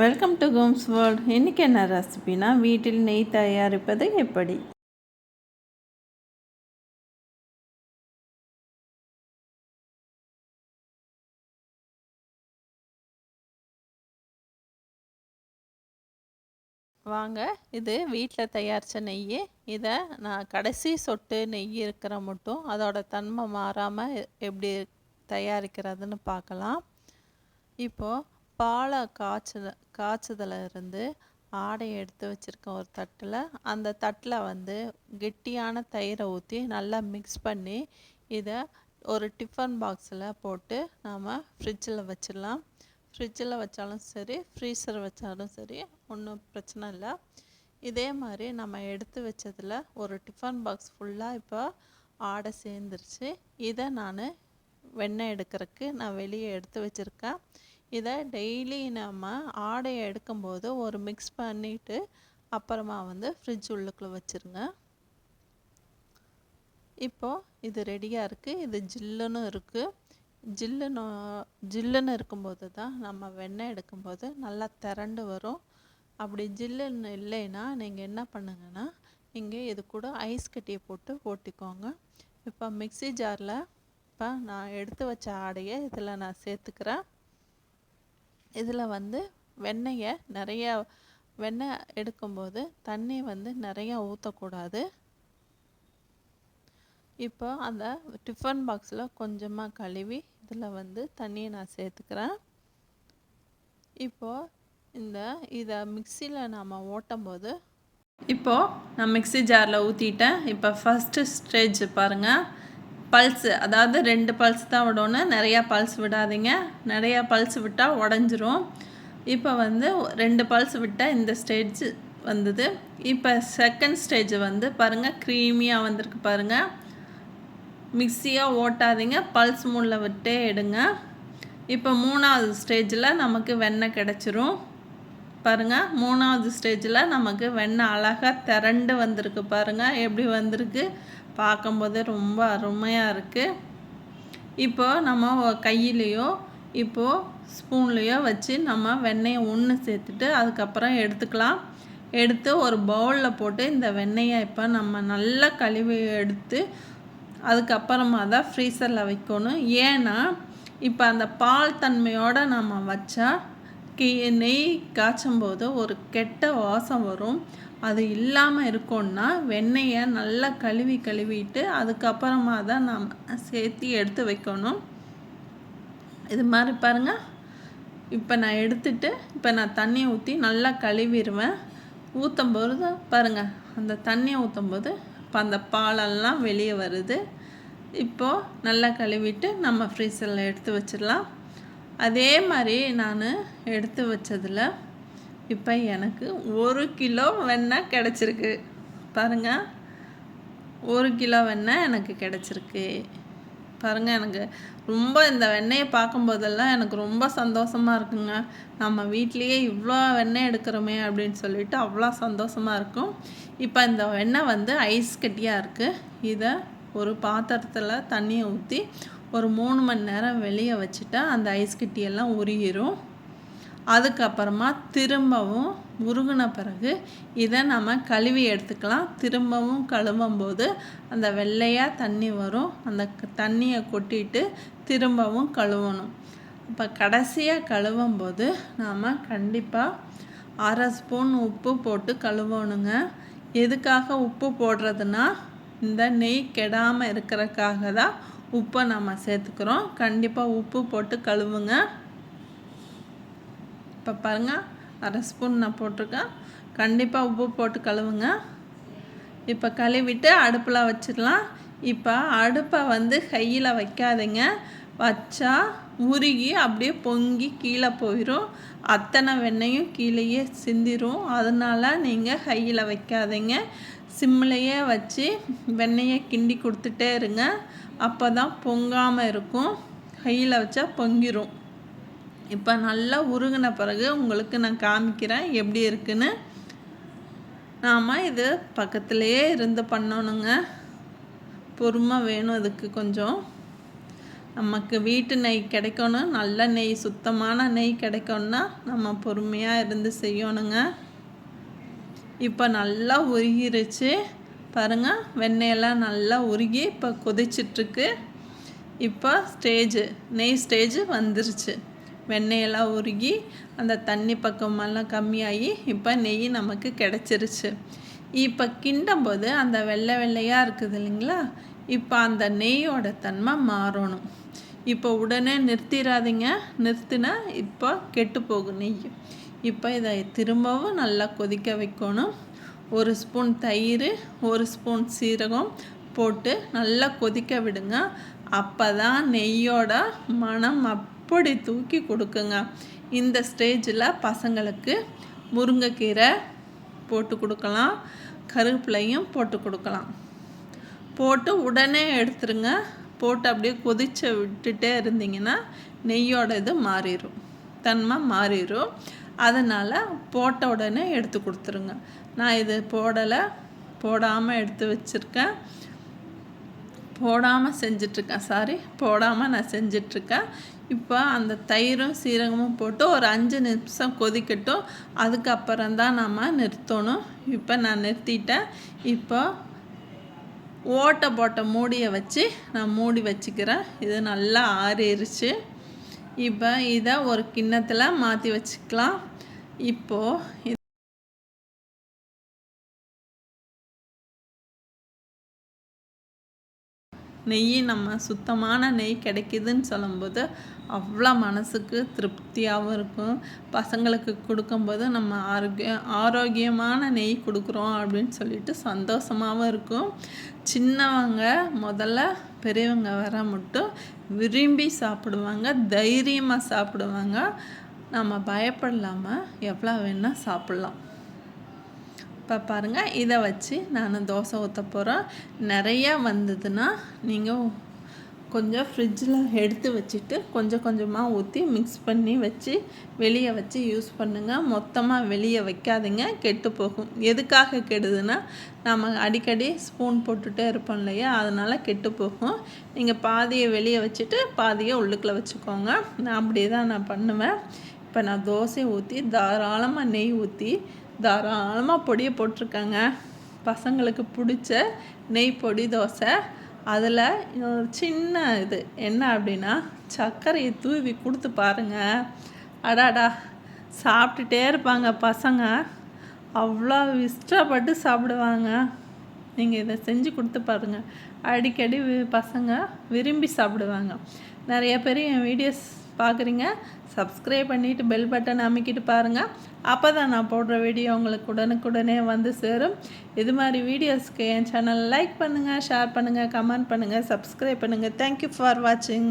Welcome to Gomez world இன்றைக்கி என்ன ரெசிபினா வீட்டில் நெய் தயாரிப்பது எப்படி? வாங்க இது வீட்டில் தயாரித்த நெய் இதை நான் கடைசி சொட்டு நெய் இருக்கிற மட்டும் அதோட தன்மை மாறாமல் எப்படி தயாரிக்கிறதுன்னு பார்க்கலாம். இப்போது பாலை காய்ச்சல காய்ச்சதில் இருந்து ஆடையை எடுத்து வச்சுருக்கேன் ஒரு தட்டில் அந்த தட்டில் வந்து கெட்டியான தயிரை ஊற்றி நல்லா மிக்ஸ் பண்ணி இதை ஒரு டிஃபன் பாக்ஸில் போட்டு நாம் ஃப்ரிட்ஜில் வச்சிடலாம். ஃப்ரிட்ஜில் வச்சாலும் சரி ஃப்ரீசர் வச்சாலும் சரி ஒன்றும் பிரச்சனை இல்லை. இதே மாதிரி நம்ம எடுத்து வச்சதில் ஒரு டிஃபன் பாக்ஸ் ஃபுல்லாக இப்போ ஆடை சேர்ந்துருச்சு. இதை நான் வெண்ணெய் எடுக்கிறதுக்கு நான் வெளியே எடுத்து வச்சுருக்கேன். இதை டெய்லி நம்ம ஆடையை எடுக்கும்போது ஒரு மிக்ஸ் பண்ணிவிட்டு அப்புறமா வந்து ஃப்ரிட்ஜ் உள்ளுக்குள்ளே வச்சுருங்க. இப்போது இது ரெடியாக இருக்குது இது ஜில்லுன்னு இருக்குது ஜில்லுன்னு ஜில்லுன்னு இருக்கும்போது தான் நம்ம வெண்ணெய் எடுக்கும்போது நல்லா திரண்டு வரும். அப்படி ஜில்லுன்னு இல்லைன்னா நீங்கள் என்ன பண்ணுங்கன்னா இங்கே இது கூட ஐஸ் கட்டியை போட்டு ஓட்டிக்கோங்க. இப்போ மிக்சி ஜாரில் இப்போ நான் எடுத்து வச்ச ஆடையை இதில் நான் சேர்த்துக்கிறேன். இதில் வந்து வெண்ணெயை நிறையா வெண்ணெய் எடுக்கும்போது தண்ணி வந்து நிறையா ஊற்றக்கூடாது இப்போ அந்த டிஃபன் பாக்ஸில் கொஞ்சமாக கழுவி இதில் வந்து தண்ணியை நான் சேர்த்துக்கிறேன். இப்போது இந்த இதை மிக்சியில் நாம் ஓட்டும் போது இப்போது நான் மிக்சி ஜாரில் ஊற்றிட்டேன் இப்போ ஃபஸ்ட்டு ஸ்டேஜ் பாருங்கள் பல்ஸு அதாவது ரெண்டு பல்ஸ் தான் விடணும். நிறையா பல்ஸ் விடாதீங்க. நிறையா பல்ஸ் விட்டால் உடஞ்சிரும். இப்போ வந்து ரெண்டு பல்ஸ் விட்டால் இந்த ஸ்டேஜ் வந்தது. இப்போ செகண்ட் ஸ்டேஜ் வந்து பாருங்கள் க்ரீமியாக வந்திருக்கு பாருங்கள் மிக்சியாக ஓட்டாதீங்க. பல்ஸ் மூணில் விட்டே எடுங்க. இப்போ மூணாவது ஸ்டேஜில் நமக்கு வெண்ணெய் கிடச்சிரும். பாருங்கள் மூணாவது ஸ்டேஜில் நமக்கு வெண்ணெய் அழகாக திரண்டு வந்திருக்கு பாருங்கள் எப்படி வந்திருக்கு? பார்க்கும்போது ரொம்ப அருமையாக இருக்குது இப்போது நம்ம கையிலையோ இப்போது ஸ்பூன்லேயோ வச்சு நம்ம வெண்ணெயை ஒன்று சேர்த்துட்டு அதுக்கப்புறம் எடுத்துக்கலாம். எடுத்து ஒரு பவுலில் போட்டு இந்த வெண்ணெயை இப்போ நம்ம நல்லா கழுவி எடுத்து அதுக்கப்புறமா தான் ஃப்ரீசரில் வைக்கணும். ஏன்னா இப்போ அந்த பால் தன்மையோடு நம்ம வச்சா கீ நெய் காய்ச்சும் போது ஒரு கெட்ட வாசம் வரும். அது இல்லாமல் இருக்கோன்னா வெண்ணெயை நல்லா கழுவி கழுவிட்டு அதுக்கப்புறமா தான் நாம் சேர்த்து எடுத்து வைக்கணும். இது மாதிரி பாருங்கள் இப்போ நான் எடுத்துட்டு இப்போ நான் தண்ணியை ஊற்றி நல்லா கழுவிடுவேன். ஊற்றும் போது பாருங்கள் அந்த தண்ணியை ஊற்றும் போது இப்போ அந்த பாலெல்லாம் வெளியே வருது. இப்போது நல்லா கழுவிட்டு நம்ம ஃப்ரீசரில் எடுத்து வச்சிடலாம். அதே மாதிரி நான் எடுத்து வச்சதில் இப்போ எனக்கு ஒரு கிலோ வெண்ணெய் கிடச்சிருக்கு. பாருங்கள் ஒரு கிலோ வெண்ணெய் எனக்கு கிடச்சிருக்கு. பாருங்கள் எனக்கு ரொம்ப இந்த வெண்ணெயை பார்க்கும்போதெல்லாம் எனக்கு ரொம்ப சந்தோஷமாக இருக்குங்க. நம்ம வீட்லேயே இவ்வளோ வெண்ணெய் எடுக்கிறோமே அப்படின்னு சொல்லிட்டு அவ்வளோ சந்தோஷமாக இருக்கும். இப்போ இந்த வெண்ணெய் வந்து ஐஸ் கட்டியாக இருக்குது இதை ஒரு பாத்திரத்தில் தண்ணியை ஊற்றி ஒரு மூணு மணி நேரம் வெளியே வச்சுட்டா அந்த ஐஸ் கட்டியெல்லாம் உருகிரும் அதுக்கப்புறமா திரும்பவும் உருகின பிறகு இதை நம்ம கழுவி எடுத்துக்கலாம். திரும்பவும் கழுவும் போது அந்த வெள்ளையாக தண்ணி வரும். அந்த தண்ணியை கொட்டிட்டு திரும்பவும் கழுவணும். இப்போ கடைசியாக கழுவும் போது நாம் கண்டிப்பாக அரை ஸ்பூன் உப்பு போட்டு கழுவணுங்க. எதுக்காக உப்பு போடுறதுன்னா இந்த நெய் கெடாமல் இருக்கிறக்காக தான் உப்பை நம்ம சேர்த்துக்கிறோம். கண்டிப்பாக உப்பு போட்டு கழுவுங்க. இப்போ பாருங்கள் அரை ஸ்பூன் நான் போட்டிருக்கேன். கண்டிப்பாக உப்பு போட்டு கழுவுங்க. இப்போ கழுவிட்டு அடுப்பில் வச்சிடலாம். இப்போ அடுப்பை வந்து கையில் வைக்காதீங்க. வச்சா உருகி அப்படியே பொங்கி கீழே போயிடும் அத்தனை வெண்ணையும் கீழேயே சிந்திரும். அதனால் நீங்கள் கையில் வைக்காதீங்க. சிம்மிலையே வச்சு வெண்ணெயை கிண்டி கொடுத்துட்டே இருங்க. அப்போ தான் பொங்காமல் இருக்கும். கையில் வச்சா பொங்கிரும். இப்போ நல்லா உருகின பிறகு உங்களுக்கு நான் காமிக்கிறேன் எப்படி இருக்குன்னு. நாம் இது பக்கத்துலேயே இருந்து பண்ணணுங்க. பொறுமை வேணும் இதுக்கு கொஞ்சம். நமக்கு வீட்டு நெய் கிடைக்கணும். நல்ல நெய் சுத்தமான நெய் கிடைக்கணும்னா நம்ம பொறுமையாக இருந்து செய்யணுங்க. இப்போ நல்லா உருகிருச்சு. பாருங்கள் வெண்ணெயெல்லாம் நல்லா உருகி இப்போ கொதிச்சிட்ருக்கு. இப்போ ஸ்டேஜு நெய் ஸ்டேஜு வந்துருச்சு. வெண்ணெயெல்லாம் உருகி அந்த தண்ணி பக்கமெல்லாம் கம்மியாகி இப்போ நெய் நமக்கு கிடச்சிருச்சு. இப்போ கிண்டும் போது அந்த வெள்ளை வெள்ளையாக இருக்குது இல்லைங்களா? இப்போ அந்த நெய்யோட தன்மை மாறணும். இப்போ உடனே நிறுத்திடாதீங்க நிறுத்தினா இப்போ கெட்டு போகும் நெய். இப்போ இதை திரும்பவும் நல்லா கொதிக்க வைக்கணும். ஒரு ஸ்பூன் தயிர் ஒரு ஸ்பூன் சீரகம் போட்டு நல்லா கொதிக்க விடுங்க. அப்போ தான் நெய்யோட மனம் அப்படி தூக்கி கொடுக்குங்க. இந்த ஸ்டேஜில் பசங்களுக்கு முருங்கைக்கீரை போட்டு கொடுக்கலாம். கருவேப்பிலையும் போட்டு கொடுக்கலாம். போட்டு உடனே எடுத்துருங்க. போட்டு அப்படியே கொதிச்ச விட்டுட்டே இருந்தீங்கன்னா நெய்யோட இது மாறிடும் தன்மை மாறிடும் அதனால் போட்ட உடனே எடுத்து கொடுத்துருங்க. நான் இது போடலை. போடாமல் எடுத்து வச்சுருக்கேன். போடாமல் செஞ்சிட்ருக்கேன். சாரி போடாமல் நான் செஞ்சிட்ருக்கேன். இப்போ அந்த தயிரும் சீரகமும் போட்டு ஒரு அஞ்சு நிமிஷம் கொதிக்கட்டும். அதுக்கப்புறம் தான் நம்ம நிறுத்தணும். இப்போ நான் நிறுத்திட்டேன். இப்போ ஓட்டை போட்ட மூடியை வச்சு நான் மூடி வச்சுக்கிறேன். இது நல்லா ஆறிடுச்சு இப்போ இதை ஒரு கிண்ணத்தில் மாற்றி வச்சுக்கலாம். இப்போது நெய் நம்ம சுத்தமான நெய் கிடைக்கிதுன்னு சொல்லும்போது அவ்வளோ மனசுக்கு திருப்தியாகவும் இருக்கும். பசங்களுக்கு கொடுக்கும்போது நம்ம ஆரோக்கிய ஆரோக்கியமான நெய் கொடுக்குறோம் அப்படின்னு சொல்லிட்டு சந்தோஷமாகவும் இருக்கும். சின்னவங்க முதல்ல பெரியவங்க வர மட்டும் விரும்பி சாப்பிடுவாங்க தைரியமாக சாப்பிடுவாங்க. நம்ம பயப்படலாமல் எவ்வளோ வேணால் சாப்பிட்லாம். இப்போ பாருங்கள் இதை வச்சு நான் தோசை ஊற்ற போகிறேன் நிறையா வந்ததுன்னா நீங்கள் கொஞ்சம் ஃப்ரிட்ஜில் எடுத்து வச்சுட்டு கொஞ்சம் கொஞ்சமாக ஊற்றி மிக்ஸ் பண்ணி வச்சு வெளியே வச்சு யூஸ் பண்ணுங்கள் மொத்தமாக வெளியே வைக்காதீங்க கெட்டு போகும். எதுக்காக கெடுதுன்னா நம்ம அடிக்கடி ஸ்பூன் போட்டுகிட்டே இருப்போம் இல்லையா? அதனால் கெட்டு போகும். நீங்கள் பாதியை வெளியே வச்சுட்டு பாதியை உள்ளுக்குள்ளே வச்சுக்கோங்க. நான் அப்படியே தான் நான் பண்ணுவேன். இப்போ நான் தோசை ஊற்றி தாராளமாக நெய் ஊற்றி தாராளமாக பொடியை போட்டிருக்காங்க. பசங்களுக்கு பிடிச்ச நெய் பொடி தோசை. அதில் ஒரு சின்ன இது என்ன அப்படின்னா சர்க்கரையை தூவி கொடுத்து பாருங்கள் அடாடா சாப்பிட்டுட்டே இருப்பாங்க பசங்க. அவ்வளோ இஷ்டப்பட்டு சாப்பிடுவாங்க. நீங்கள் இதை செஞ்சு கொடுத்து பாருங்கள் அடிக்கடி பசங்க விரும்பி சாப்பிடுவாங்க. நிறைய பேர் என் வீடியோஸ் பார்க்குறீங்க. சப்ஸ்கிரைப் பண்ணிவிட்டு பெல் பட்டன் அமைக்கிட்டு பாருங்கள் அப்போ தான் நான் போடுற வீடியோ உங்களுக்கு உடனுக்குடனே வந்து சேரும். இது மாதிரி வீடியோஸ்க்கு என் சேனல் லைக் பண்ணுங்கள் ஷேர் பண்ணுங்கள் கமெண்ட் பண்ணுங்கள் சப்ஸ்கிரைப் பண்ணுங்கள் தேங்க்யூ ஃபார் வாட்சிங்